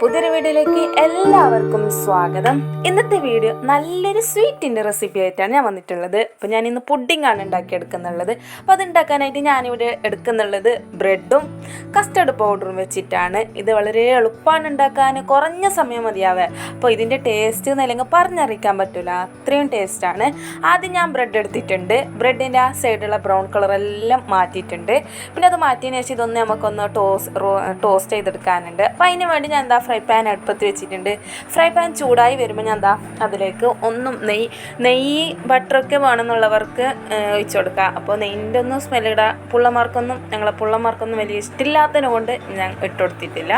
പുതിയൊരു വീഡിയോയിലേക്ക് എല്ലാവർക്കും സ്വാഗതം. ഇന്നത്തെ വീഡിയോ നല്ലൊരു സ്വീറ്റിന്റെ റെസിപ്പി ആയിട്ടാണ് ഞാൻ വന്നിട്ടുള്ളത്. അപ്പോൾ ഞാൻ ഇന്ന് പുഡിംഗ് ആണ് ഉണ്ടാക്കിയെടുക്കുന്നുള്ളത്. അപ്പോൾ അത് ഉണ്ടാക്കാനായിട്ട് ഞാനിവിടെ എടുക്കുന്നുള്ളത് ബ്രെഡും കസ്റ്റർഡ് പൗഡറും വെച്ചിട്ടാണ്. ഇത് വളരെ എളുപ്പമാണ് ഉണ്ടാക്കാൻ. കുറഞ്ഞ സമയം മതിയാവേ. അപ്പോൾ ഇതിന്റെ ടേസ്റ്റ് എന്നല്ലെങ്കിൽ പറഞ്ഞറിയിക്കാൻ പറ്റില്ല അത്രയും ടേസ്റ്റാണ് ആദ്യം ഞാൻ ബ്രെഡ് എടുത്തിട്ടുണ്ട്. ബ്രെഡിന്റെ ആ സൈഡുള്ള ബ്രൗൺ കളറെല്ലാം മാറ്റിയിട്ടുണ്ട്. പിന്നെ അത് മാറ്റിയതിന് ശേഷം ഇതൊന്ന് നമുക്കൊന്ന് ടോസ് ടോസ്റ്റ് ചെയ്തെടുക്കാനുണ്ട്. അപ്പോൾ അതിന് വേണ്ടി ഞാൻ എന്താ ഫ്രൈ പാൻ അടുപ്പത്ത് വെച്ചിട്ടുണ്ട്. ഫ്രൈ പാൻ ചൂടായി വരുമ്പോൾ ഞാൻ എന്താ അതിലേക്ക് ഒന്നും നെയ്യ് നെയ്യ് ബട്ടറൊക്കെ വേണമെന്നുള്ളവർക്ക് ഒഴിച്ചു കൊടുക്കുക അപ്പോൾ നെയ്യിന്റെ ഒന്നും സ്മെല്ലിടാ പുള്ളമാർക്കൊന്നും ഞങ്ങളെ പുള്ളമാർക്കൊന്നും വലിയ ഇഷ്ടമില്ലാത്തതിനെ കൊണ്ട് ഞാൻ ഇട്ട് കൊടുത്തിട്ടില്ല.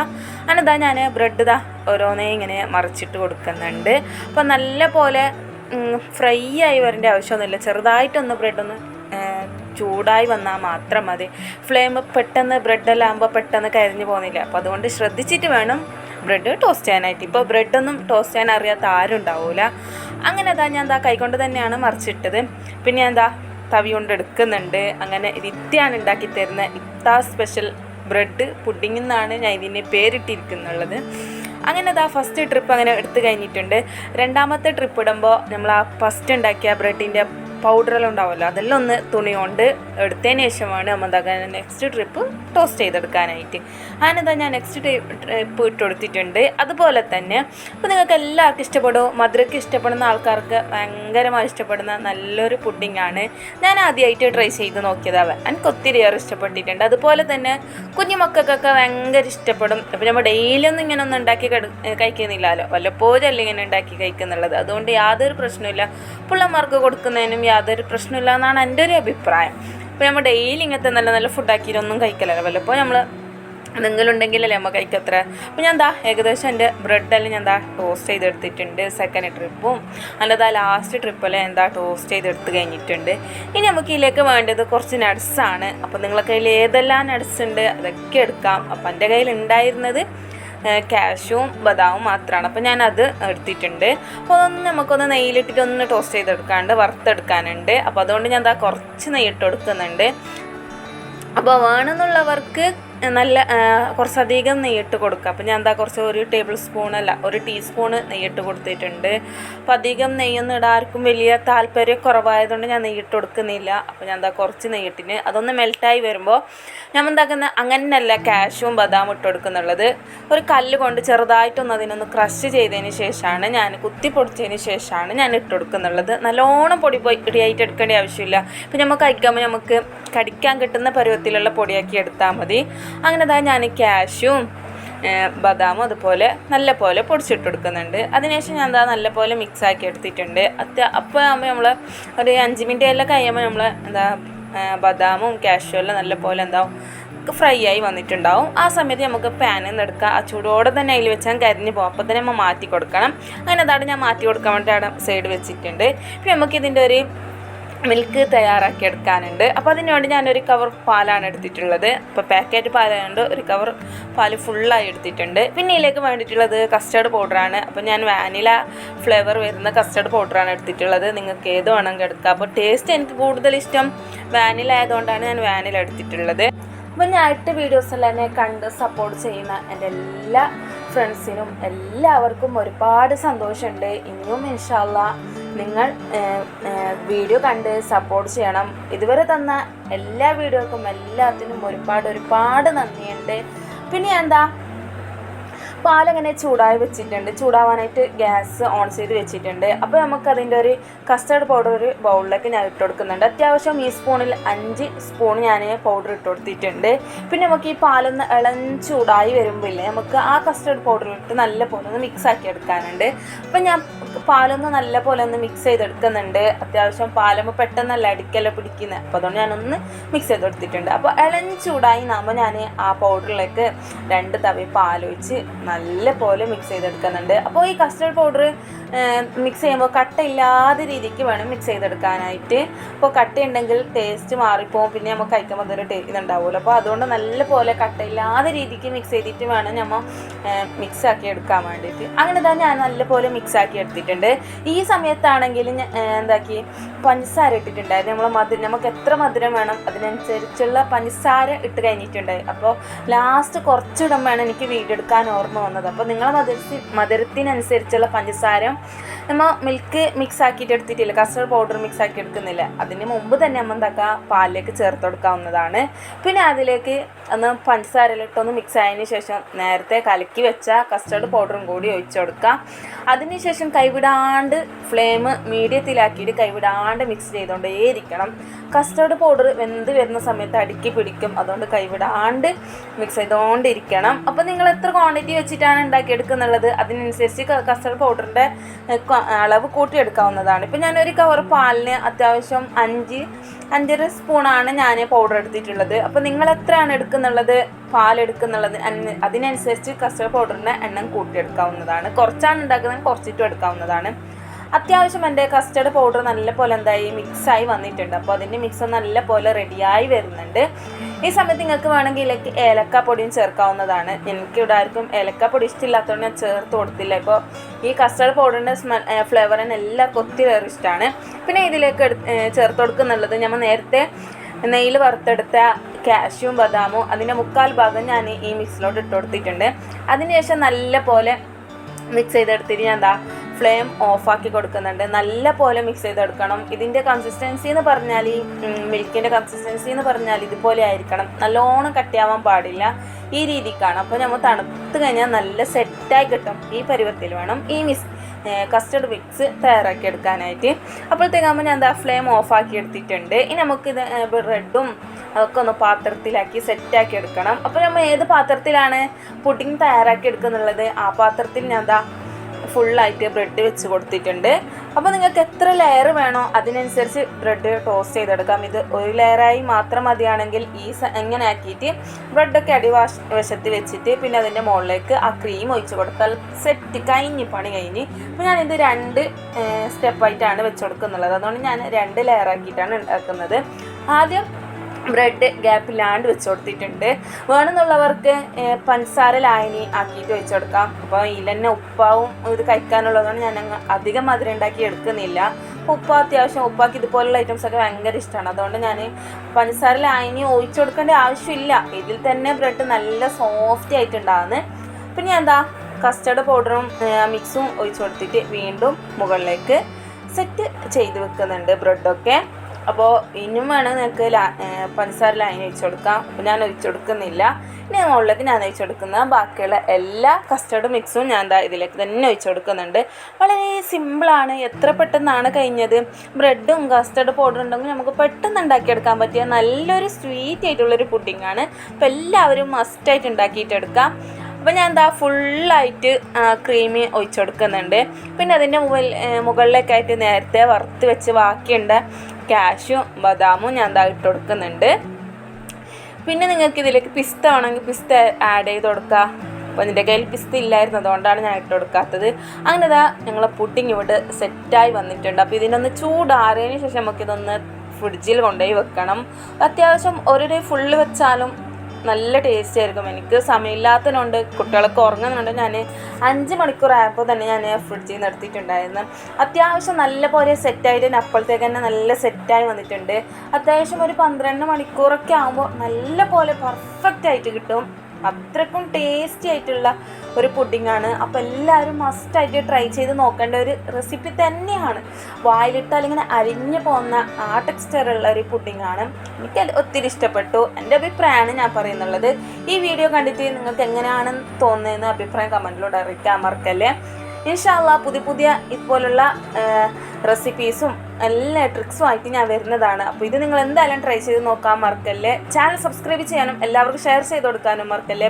അനതാ ഞാൻ ബ്രെഡ് ഇതാ ഓരോന്നേ ഇങ്ങനെ മറിച്ചിട്ട് കൊടുക്കുന്നുണ്ട്. അപ്പോൾ നല്ല പോലെ ഫ്രൈ ആയി വരേണ്ട ആവശ്യമൊന്നുമില്ല. ചെറുതായിട്ടൊന്ന് ബ്രെഡൊന്ന് ചൂടായി വന്നാൽ മാത്രം മതി. ഫ്ലെയിം പെട്ടെന്ന് ബ്രെഡെല്ലാം ആകുമ്പോൾ പെട്ടെന്ന് കരിഞ്ഞു പോകുന്നില്ല. അപ്പോൾ അതുകൊണ്ട് ശ്രദ്ധിച്ചിട്ട് വേണം ബ്രെഡ് ടോസ്റ്റ് ചെയ്യാനായിട്ട്. ഇപ്പോൾ ബ്രെഡൊന്നും ടോസ്റ്റ് ചെയ്യാൻ അറിയാത്ത ആരും ഉണ്ടാവില്ല അങ്ങനെ അതാ ഞാൻ എന്താ കൈകൊണ്ട് തന്നെയാണ് മറിച്ചിട്ടത്. പിന്നെ എന്താ തവി കൊണ്ട് എടുക്കുന്നുണ്ട്. അങ്ങനെ ഇത്തിയാണ് ഉണ്ടാക്കി തരുന്ന ഇത്താ സ്പെഷ്യൽ ബ്രെഡ് പുഡിംഗ് എന്നാണ് ഞാൻ ഇതിനെ പേരിട്ടിരിക്കുന്നുള്ളത്. അങ്ങനെ അതാ ഫസ്റ്റ് ട്രിപ്പ് അങ്ങനെ എടുത്തു കഴിഞ്ഞിട്ടുണ്ട്. രണ്ടാമത്തെ ട്രിപ്പ് ഇടുമ്പോൾ നമ്മൾ ആ ഫസ്റ്റ് ഉണ്ടാക്കിയ ബ്രെഡിന്റെ പൗഡറെല്ലാം ഉണ്ടാവുമല്ലോ അതെല്ലാം ഒന്ന് തുണി കൊണ്ട് എടുത്തതിന് ശേഷമാണ് നമ്മൾ എന്താക്കാൻ നെക്സ്റ്റ് ട്രിപ്പ് ടോസ്റ്റ് ചെയ്തെടുക്കാനായിട്ട്. അതിനെന്താ ഞാൻ നെക്സ്റ്റ് ട്രിപ്പ് ഇട്ട് കൊടുത്തിട്ടുണ്ട്. അതുപോലെ തന്നെ അപ്പോൾ നിങ്ങൾക്ക് എല്ലാവർക്കും ഇഷ്ടപ്പെടും മധുരയ്ക്ക് ഇഷ്ടപ്പെടുന്ന ആൾക്കാർക്ക് ഭയങ്കരമായി ഇഷ്ടപ്പെടുന്ന നല്ലൊരു പുഡിംഗ് ആണ്. ഞാൻ ആദ്യമായിട്ട് ട്രൈ ചെയ്ത് നോക്കിയതാണ് എനിക്ക് ഒത്തിരി ഏറെ ഇഷ്ടപ്പെട്ടിട്ടുണ്ട്. അതുപോലെ തന്നെ കുഞ്ഞു മക്കൾക്കൊക്കെ ഭയങ്കര ഇഷ്ടപ്പെടും. അപ്പോൾ നമ്മൾ ഡെയിലി ഒന്നും ഇങ്ങനെ ഒന്നും ഉണ്ടാക്കി കഴിക്കുന്നില്ലല്ലോ. വല്ലപ്പോഴും അല്ല ഇങ്ങനെ ഉണ്ടാക്കി കഴിക്കുന്നുള്ളത്. അതുകൊണ്ട് യാതൊരു പ്രശ്നമില്ല പിള്ളമാർക്ക് കൊടുക്കുന്നതിനും യാതൊരു പ്രശ്നമില്ല എന്നാണ് എന്റെ ഒരു അഭിപ്രായം. അപ്പോൾ നമ്മൾ ഡെയിലി ഇങ്ങനത്തെ നല്ല നല്ല ഫുഡാക്കിയിട്ടൊന്നും കഴിക്കലല്ല. വല്ലപ്പോൾ നമ്മൾ എന്തെങ്കിലും ഉണ്ടെങ്കിലല്ലേ നമ്മൾ കഴിക്കത്ര. അപ്പോൾ ഞാൻ എന്താ ഏകദേശം എന്റെ ബ്രെഡെല്ലാം ഞാൻ എന്താ ടോസ്റ്റ് ചെയ്തെടുത്തിട്ടുണ്ട്. സെക്കൻഡ് ട്രിപ്പും അല്ലതാ ലാസ്റ്റ് ട്രിപ്പെല്ലാം എന്താ ടോസ്റ്റ് ചെയ്തെടുത്ത് കഴിഞ്ഞിട്ടുണ്ട്. ഇനി നമുക്ക് ഇതിലേക്ക് വേണ്ടത് കുറച്ച് നട്സാണ് അപ്പോൾ നിങ്ങളെ കയ്യിൽ ഏതെല്ലാം നട്സ് ഉണ്ട് അതൊക്കെ എടുക്കാം. അപ്പോൾ എന്റെ കയ്യിൽ ഉണ്ടായിരുന്നത് കാഷ്യൂവും ബദാമും മാത്രമാണ് അപ്പോൾ ഞാനത് എടുത്തിട്ടുണ്ട്. അപ്പോൾ അതൊന്ന് നമുക്കൊന്ന് നെയ്യിലിട്ടിട്ട് ഒന്ന് ടോസ്റ്റ് ചെയ്തെടുക്കാണ്ട് വറുത്തെടുക്കാനുണ്ട്. അപ്പോൾ അതുകൊണ്ട് ഞാൻ എന്താ കുറച്ച് നെയ്യിട്ട് കൊടുക്കുന്നുണ്ട്. അപ്പോൾ വേണമെന്നുള്ളവർക്ക് നല്ല കുറച്ചധികം നെയ്യിട്ട് കൊടുക്കുക. അപ്പോൾ ഞാൻ എന്താ കുറച്ച് ഒരു ടേബിൾ സ്പൂണല്ല ഒരു ടീസ്പൂണ് നെയ്യിട്ട് കൊടുത്തിട്ടുണ്ട്. അപ്പോൾ അധികം നെയ്യൊന്നും ഇടാർക്കും വലിയ താല്പര്യം കുറവായതുകൊണ്ട് ഞാൻ നെയ്യിട്ട് കൊടുക്കുന്നില്ല. അപ്പോൾ ഞാൻ എന്താ കുറച്ച് നെയ്യിട്ടിന്. അതൊന്ന് മെൽറ്റായി വരുമ്പോൾ ഞാൻ എന്താക്കുന്ന അങ്ങനെയല്ല കാഷും ബദാമും ഇട്ട് കൊടുക്കുന്നുള്ളത്. ഒരു കല്ല് കൊണ്ട് ചെറുതായിട്ടൊന്ന് അതിനൊന്ന് ക്രഷ് ചെയ്തതിന് ശേഷമാണ് ഞാൻ കുത്തി പൊടിച്ചതിന് ശേഷമാണ് ഞാൻ ഇട്ട് കൊടുക്കുന്നുള്ളത്. നല്ലോണം പൊടി പൊടിയായിട്ട് എടുക്കേണ്ട ആവശ്യമില്ല. ഇപ്പം നമുക്ക് കഴിക്കുമ്പോൾ നമുക്ക് കടിക്കാൻ കിട്ടുന്ന പരുവത്തിലുള്ള പൊടിയാക്കി എടുത്താൽ മതി. അങ്ങനെ തന്നെ ഞാൻ ക്യാഷും ബദാമും അതുപോലെ നല്ല പോലെ പൊടിച്ചിട്ട് കൊടുക്കുന്നുണ്ട്. അതിനുശേഷം ഞാൻ എന്താ നല്ല പോലെ മിക്സ് ആക്കി എടുത്തിട്ടുണ്ട്. അത്യ അപ്പോൾ ആകുമ്പോൾ നമ്മൾ ഒരു അഞ്ച് മിനിറ്റ് എല്ലാം കഴിയുമ്പോൾ നമ്മൾ എന്താ ബദാമും ക്യാഷും എല്ലാം നല്ല പോലെ എന്താവും ഫ്രൈ ആയി വന്നിട്ടുണ്ടാവും. ആ സമയത്ത് നമുക്ക് പാനിൽ നിന്ന് എടുക്കുക ആ ചൂടോടെ തന്നെ അതിൽ വെച്ചാൽ കരിഞ്ഞ് പോകും. അപ്പോൾ തന്നെ നമ്മൾ മാറ്റി കൊടുക്കണം. അങ്ങനെ അതാണ് ഞാൻ മാറ്റി കൊടുക്കാൻ വേണ്ടി അവിടെ സൈഡ് വെച്ചിട്ടുണ്ട്. പിന്നെ നമുക്ക് ഇതിന്റെ ഒരു മിൽക്ക് തയ്യാറാക്കി എടുക്കാനുണ്ട്. അപ്പോൾ അതിന് വേണ്ടി ഞാനൊരു കവർ പാലാണ് എടുത്തിട്ടുള്ളത്. അപ്പോൾ പാക്കറ്റ് പാലായതുകൊണ്ട് ഒരു കവർ പാൽ ഫുള്ളായി എടുത്തിട്ടുണ്ട്. പിന്നെ ഇതിലേക്ക് വേണ്ടിയിട്ടുള്ളത് കസ്റ്റേർഡ് പൗഡറാണ് അപ്പോൾ ഞാൻ വാനില ഫ്ലേവർ വരുന്ന കസ്റ്റേർഡ് പൗഡറാണ് എടുത്തിട്ടുള്ളത്. നിങ്ങൾക്ക് ഏത് വേണമെങ്കിൽ എടുക്കാം. അപ്പോൾ ടേസ്റ്റ് എനിക്ക് കൂടുതൽ ഇഷ്ടം വാനില ആയതുകൊണ്ടാണ് ഞാൻ വാനില എടുത്തിട്ടുള്ളത്. അപ്പോൾ ഞാൻ ഇട്ട വീഡിയോസെല്ലാം എന്നെ കണ്ട് സപ്പോർട്ട് ചെയ്യുന്ന എന്റെ എല്ലാ ഫ്രണ്ട്സിനും എല്ലാവർക്കും ഒരുപാട് സന്തോഷമുണ്ട്. ഇനിയും ഇൻഷാല്ല നിങ്ങൾ വീഡിയോ കണ്ട് സപ്പോർട്ട് ചെയ്യണം. ഇതുവരെ തന്ന എല്ലാ വീഡിയോക്കും എല്ലാത്തിനും ഒരുപാട് ഒരുപാട് നന്ദിയുണ്ട്. പിന്നെ എന്താ? പാലങ്ങനെ ചൂടായി വെച്ചിട്ടുണ്ട്. ചൂടാവാനായിട്ട് ഗ്യാസ് ഓൺ ചെയ്ത് വെച്ചിട്ടുണ്ട്. അപ്പോൾ നമുക്ക് അതിന്റെ ഒരു കസ്റ്റർഡ് പൗഡർ ഒരു ബൗളിലേക്ക് ഞാൻ ഇട്ട് കൊടുക്കുന്നുണ്ട്. അത്യാവശ്യം ഈ സ്പൂണിൽ അഞ്ച് സ്പൂൺ ഞാൻ പൗഡർ ഇട്ട് കൊടുത്തിട്ടുണ്ട്. പിന്നെ നമുക്ക് ഈ പാലൊന്ന് ഇളം ചൂടായി വരുമ്പോൾ നമുക്ക് ആ കസ്റ്റർഡ് ഇട്ട് നല്ല പോലെ ഒന്ന് മിക്സ് ആക്കി എടുക്കാനുണ്ട്. അപ്പം ഞാൻ പാലൊന്ന് നല്ല പോലെ ഒന്ന് മിക്സ് ചെയ്തെടുക്കുന്നുണ്ട്. അത്യാവശ്യം പാലുമ്പോൾ പെട്ടെന്നല്ല അടിക്കല്ല പിടിക്കുന്നത് അപ്പോൾ അതുകൊണ്ട് ഞാനൊന്ന് മിക്സ് ചെയ്ത് കൊടുത്തിട്ടുണ്ട് അപ്പോൾ ഇളം ചൂടായി നാകുമ്പോൾ ഞാൻ ആ പൗഡറിലേക്ക് രണ്ട് തവി പാലൊഴിച്ച് നല്ല പോലെ മിക്സ് ചെയ്തെടുക്കുന്നുണ്ട്. അപ്പോൾ ഈ കസ്റ്റർഡ് പൗഡർ മിക്സ് ചെയ്യുമ്പോൾ കട്ടയില്ലാത്ത രീതിക്ക് വേണം മിക്സ് ചെയ്തെടുക്കാനായിട്ട്. അപ്പോൾ കട്ടയുണ്ടെങ്കിൽ ടേസ്റ്റ് മാറിപ്പോവും. പിന്നെ നമുക്ക് കഴിക്കുമ്പോൾ അതൊരു ടേ ഇതുണ്ടാവുമല്ലോ. അപ്പോൾ അതുകൊണ്ട് നല്ല പോലെ കട്ടയില്ലാത്ത രീതിക്ക് മിക്സ് ചെയ്തിട്ട് വേണം നമ്മൾ മിക്സ് ആക്കി എടുക്കാൻ വേണ്ടിയിട്ട്. അങ്ങനെ തന്നെ ഞാൻ നല്ല പോലെ മിക്സ് ആക്കി എടുത്തിട്ടുണ്ട്. ഈ സമയത്താണെങ്കിൽ എന്താക്കി പഞ്ചസാര ഇട്ടിട്ടുണ്ടായിരുന്നു. നമ്മൾ മധുരം നമുക്ക് എത്ര മധുരം വേണം അതിനനുസരിച്ചുള്ള പഞ്ചസാര ഇട്ട് കഴിഞ്ഞിട്ടുണ്ട്. അപ്പോൾ ലാസ്റ്റ് കുറച്ചിടുമ്പോഴാണ് എനിക്ക് വീടെടുക്കാൻ ഓർമ്മ വന്നത്. അപ്പോൾ നിങ്ങളെ മധുരത്തി മധുരത്തിനനുസരിച്ചുള്ള പഞ്ചസാര നമ്മൾ മിൽക്ക് മിക്സ് ആക്കിയിട്ട് എടുത്തിട്ടില്ല. കസ്റ്റർഡ് പൗഡർ മിക്സ് ആക്കി എടുക്കുന്നില്ല. അതിന് മുമ്പ് തന്നെ നമ്മൾ എന്താക്കുക പാലിലേക്ക് ചേർത്ത് കൊടുക്കാവുന്നതാണ്. പിന്നെ അതിലേക്ക് ഒന്ന് പഞ്ചസാരയിലിട്ടൊന്ന് മിക്സ് ആയതിനു ശേഷം നേരത്തെ കലക്കി വെച്ച കസ്റ്റർഡ് പൗഡറും കൂടി ഒഴിച്ചു കൊടുക്കുക അതിനുശേഷം കൈവിടാണ്ട് ഫ്ലെയിം മീഡിയത്തിലാക്കിയിട്ട് കൈവിടാണ്ട് മിക്സ് ചെയ്തുകൊണ്ടേയിരിക്കണം കസ്റ്റർഡ് പൗഡർ വെന്ത് വരുന്ന സമയത്ത് അടുക്കി പിടിക്കും. അതുകൊണ്ട് കൈവിടാണ്ട് മിക്സ് ചെയ്തുകൊണ്ടിരിക്കണം അപ്പോൾ നിങ്ങൾ എത്ര ക്വാണ്ടിറ്റി വെച്ചിട്ടാണ് ഉണ്ടാക്കിയെടുക്കുന്നുള്ളത്? അതിനനുസരിച്ച് കസ്റ്റർഡ് പൗഡറിന്റെ അളവ് കൂട്ടിയെടുക്കാവുന്നതാണ്. ഇപ്പം ഞാനൊരു കവർ പാലിന് അത്യാവശ്യം അഞ്ച് അഞ്ചര സ്പൂണാണ് ഞാൻ പൗഡർ എടുത്തിട്ടുള്ളത്. അപ്പോൾ നിങ്ങൾ എത്രയാണ് എടുക്കുന്നുള്ളത്? പാൽ എടുക്കുന്നുള്ളത്? അതിനനുസരിച്ച് കസ്റ്റർഡ് പൗഡറിന്റെ എണ്ണം കൂട്ടിയെടുക്കാവുന്നതാണ്. കുറച്ചാണ് ഉണ്ടാക്കുന്നത് കുറച്ചിട്ടും എടുക്കാവുന്നതാണ്. അത്യാവശ്യം എന്റെ കസ്റ്റർഡ് പൗഡർ നല്ല പോലെ എന്തായി മിക്സായി വന്നിട്ടുണ്ട്. അപ്പോൾ അതിന്റെ മിക്സ് നല്ല പോലെ റെഡിയായി വരുന്നുണ്ട്. ഈ സമയത്ത് നിങ്ങൾക്ക് വേണമെങ്കിൽ ഇതിലേക്ക് ഏലക്കാപ്പൊടിയും പൊടിയും ചേർക്കാവുന്നതാണ്. എനിക്ക് ഇവിടെ ആർക്കും ഏലക്കാപ്പൊടി പൊടി ഇഷ്ടമില്ലാത്തതുകൊണ്ട് ഞാൻ ചേർത്ത് കൊടുത്തില്ല. ഇപ്പോൾ ഈ കസ്റ്റർഡ് പൗഡറിന്റെ സ്മെൽ ഫ്ലേവറിന് എല്ലാവർക്കും ഒത്തിരിയേറെ ഇഷ്ടമാണ്. പിന്നെ ഇതിലേക്ക് ചേർത്ത് കൊടുക്കുന്നുള്ളത് നമ്മൾ നേരത്തെ നെയ്യിൽ വറുത്തെടുത്ത കാഷ്യൂ ബദാമും അതിന്റെ മുക്കാൽ ഭാഗം ഞാൻ ഈ മിക്സിലോട്ട് ഇട്ട് കൊടുത്തിട്ടുണ്ട്. അതിനുശേഷം നല്ല പോലെ മിക്സ് ചെയ്തെടുത്തിട്ട് ഞാൻ എന്താ ഫ്ലെയിം ഓഫാക്കി കൊടുക്കുന്നുണ്ട്. നല്ല പോലെ മിക്സ് ചെയ്തെടുക്കണം. ഇതിന്റെ കൺസിസ്റ്റൻസി എന്ന് പറഞ്ഞാൽ ഈ മിൽക്കിന്റെ കൺസിസ്റ്റൻസി എന്ന് പറഞ്ഞാൽ ഇതുപോലെ ആയിരിക്കണം. നല്ലോണം കട്ടിയാവാൻ പാടില്ല ഈ രീതിക്കാണ്. അപ്പോൾ നമ്മൾ തണുത്ത് കഴിഞ്ഞാൽ നല്ല സെറ്റായി കിട്ടും ഈ പരുവത്തിൽ വേണം ഈ മിക്സ് കസ്റ്റർഡ് മിക്സ് തയ്യാറാക്കി എടുക്കാനായിട്ട്. അപ്പോഴത്തേക്കാകുമ്പോൾ ഞാൻ എന്താ ഫ്ലെയിം ഓഫാക്കി എടുത്തിട്ടുണ്ട്. ഇനി നമുക്കിത് ബ്രെഡും അതൊക്കെ ഒന്ന് പാത്രത്തിലാക്കി സെറ്റാക്കി എടുക്കണം. അപ്പോൾ നമ്മൾ ഏത് പാത്രത്തിലാണ് പുഡിംഗ് തയ്യാറാക്കി എടുക്കുന്നുള്ളത്? ആ പാത്രത്തിൽ ഞാൻ എന്താ ഫുള്ളായിട്ട് ബ്രെഡ് വെച്ച് കൊടുത്തിട്ടുണ്ട്. അപ്പോൾ നിങ്ങൾക്ക് എത്ര ലെയർ വേണോ അതിനനുസരിച്ച് ബ്രെഡ് ടോസ്റ്റ് ചെയ്തെടുക്കാം. ഇത് ഒരു ലെയറായി മാത്രം മതിയാണെങ്കിൽ ഈ എങ്ങനെ ആക്കിയിട്ട് ബ്രെഡൊക്കെ അടിവാശ വശത്ത് വെച്ചിട്ട് പിന്നെ അതിന്റെ മുകളിലേക്ക് ആ ക്രീം ഒഴിച്ച് കൊടുത്താൽ സെറ്റ് കഴിഞ്ഞ് പണി കഴിഞ്ഞ്. അപ്പോൾ ഞാനിത് രണ്ട് സ്റ്റെപ്പായിട്ടാണ് വെച്ച് കൊടുക്കുന്നുള്ളത്. അതുകൊണ്ട് ഞാൻ രണ്ട് ലെയർ ആക്കിയിട്ടാണ് ഉണ്ടാക്കുന്നത്. ആദ്യം ബ്രെഡ് ഗ്യാപ്പില്ലാണ്ട് വെച്ച് കൊടുത്തിട്ടുണ്ട് വേണമെന്നുള്ളവർക്ക് പഞ്ചസാര ലായനി ആക്കിയിട്ട് വെച്ച് കൊടുക്കാം അപ്പോൾ ഇതിൽ തന്നെ ഉപ്പാവും ഇത് കഴിക്കാനുള്ളതുകൊണ്ട് ഞാൻ അധികം മധുരം ഉണ്ടാക്കി എടുക്കുന്നില്ല. ഉപ്പ അത്യാവശ്യം ഉപ്പാക്ക് ഇതുപോലുള്ള ഐറ്റംസ് ഒക്കെ ഭയങ്കര ഇഷ്ടമാണ് അതുകൊണ്ട് ഞാൻ പഞ്ചസാര ലായനി ഒഴിച്ചു കൊടുക്കേണ്ട ആവശ്യമില്ല. ഇതിൽ തന്നെ ബ്രെഡ് നല്ല സോഫ്റ്റ് ആയിട്ടുണ്ടാകുന്നത് പിന്നെ എന്താ? കസ്റ്റർഡ് പൗഡറും മിക്സും ഒഴിച്ചു കൊടുത്തിട്ട് വീണ്ടും മുകളിലേക്ക് സെറ്റ് ചെയ്ത് വെക്കുന്നുണ്ട് ബ്രെഡൊക്കെ അപ്പോൾ ഇനിയും വേണം നിങ്ങൾക്ക് പഞ്ചസാര ലൈൻ ഒഴിച്ചു കൊടുക്കാം. ഞാൻ ഒഴിച്ചു കൊടുക്കുന്നില്ല. ഇനി മുകളിലേക്ക് ഞാൻ ഒഴിച്ചു കൊടുക്കുന്ന ബാക്കിയുള്ള എല്ലാ കസ്റ്റർഡ് മിക്സും ഞാൻ ദാ ഇതിലേക്ക് തന്നെ ഒഴിച്ചു കൊടുക്കുന്നുണ്ട്. വളരെ സിമ്പിളാണ് എത്ര പെട്ടെന്നാണ് കഴിഞ്ഞത്? ബ്രെഡും കസ്റ്റർഡ് പൗഡർ ഉണ്ടെങ്കിൽ നമുക്ക് പെട്ടെന്ന് ഉണ്ടാക്കിയെടുക്കാൻ പറ്റിയ നല്ലൊരു സ്വീറ്റ് ആയിട്ടുള്ളൊരു പുഡിങ്ങാണ് അപ്പോൾ എല്ലാവരും മസ്റ്റായിട്ട് ഉണ്ടാക്കിയിട്ടെടുക്കാം അപ്പോൾ ഞാൻ എന്താ ഫുള്ളായിട്ട് ക്രീം ഒഴിച്ചു കൊടുക്കുന്നുണ്ട്. പിന്നെ അതിന്റെ മുകളിൽ മുകളിലേക്കായിട്ട് നേരത്തെ വറുത്ത് വെച്ച് ബാക്കിയുണ്ട്. കാഷ്യും ബദാമും ഞാൻ എന്താ ഇട്ട് കൊടുക്കുന്നുണ്ട് പിന്നെ നിങ്ങൾക്ക് ഇതിലേക്ക് പിസ്ത വേണമെങ്കിൽ പിസ്ത ആഡ് ചെയ്ത് കൊടുക്കുക അപ്പോൾ എന്റെ കയ്യിൽ പിസ്ത ഇല്ലായിരുന്നു അതുകൊണ്ടാണ് ഞാൻ ഇട്ട് കൊടുക്കാത്തത് അങ്ങനെ ഇതാ ഞങ്ങളെ പുഡിങ് ഇവിടെ സെറ്റായി വന്നിട്ടുണ്ട്. അപ്പോൾ ഇതിനൊന്ന് ചൂടാറിയതിന് ശേഷം നമുക്കിതൊന്ന് ഫ്രിഡ്ജിൽ കൊണ്ടുപോയി വെക്കണം. അത്യാവശ്യം ഒരു ഡേ ഫുള്ള് വെച്ചാലും നല്ല ടേസ്റ്റ് ആയിരിക്കും. എനിക്ക് സമയമില്ലാത്തതിനുണ്ട് കുട്ടികളൊക്കെ ഉറങ്ങുന്നുണ്ട് ഞാൻ അഞ്ച് മണിക്കൂർ ആയപ്പോൾ തന്നെ ഞാൻ ഫ്രിഡ്ജിൽ നിന്ന് എടുത്തിട്ടുണ്ടായിരുന്നു. അത്യാവശ്യം നല്ല പോലെ സെറ്റായിട്ട് തന്നെ അപ്പോഴത്തേക്ക് തന്നെ നല്ല സെറ്റായി വന്നിട്ടുണ്ട്. അത്യാവശ്യം ഒരു പന്ത്രണ്ട് മണിക്കൂറൊക്കെ ആകുമ്പോൾ നല്ല പോലെ പെർഫെക്റ്റ് ആയിട്ട് കിട്ടും. അത്രക്കും ടേസ്റ്റി ആയിട്ടുള്ള ഒരു പുഡിങ്ങാണ് അപ്പോൾ എല്ലാവരും മസ്റ്റായിട്ട് ട്രൈ ചെയ്ത് നോക്കേണ്ട ഒരു റെസിപ്പി തന്നെയാണ്. വായിലിട്ടാൽ ഇങ്ങനെ അരിഞ്ഞു പോകുന്ന ആ ടെക്സ്റ്ററുള്ള ഒരു പുഡിങ്ങാണ് എനിക്ക് ഒത്തിരി ഇഷ്ടപ്പെട്ടു. എന്റെ അഭിപ്രായമാണ് ഞാൻ പറയുന്നുള്ളത്. ഈ വീഡിയോ കണ്ടിട്ട് നിങ്ങൾക്ക് എങ്ങനെയാണ് തോന്നുന്നതെന്ന് അഭിപ്രായം കമന്റിലൂടെ അറിയിക്കാൻ മറക്കല്ലേ. ഇൻഷാല്ല പുതിയ പുതിയ ഇതുപോലുള്ള റെസിപ്പീസും എല്ലാ ട്രിക്സും ആയിട്ട് ഞാൻ വരുന്നതാണ്. അപ്പോൾ ഇത് നിങ്ങൾ എന്തായാലും ട്രൈ ചെയ്ത് നോക്കാൻ മറക്കല്ലേ. ചാനൽ സബ്സ്ക്രൈബ് ചെയ്യാനും എല്ലാവർക്കും ഷെയർ ചെയ്ത് കൊടുക്കാനും മറക്കല്ലേ.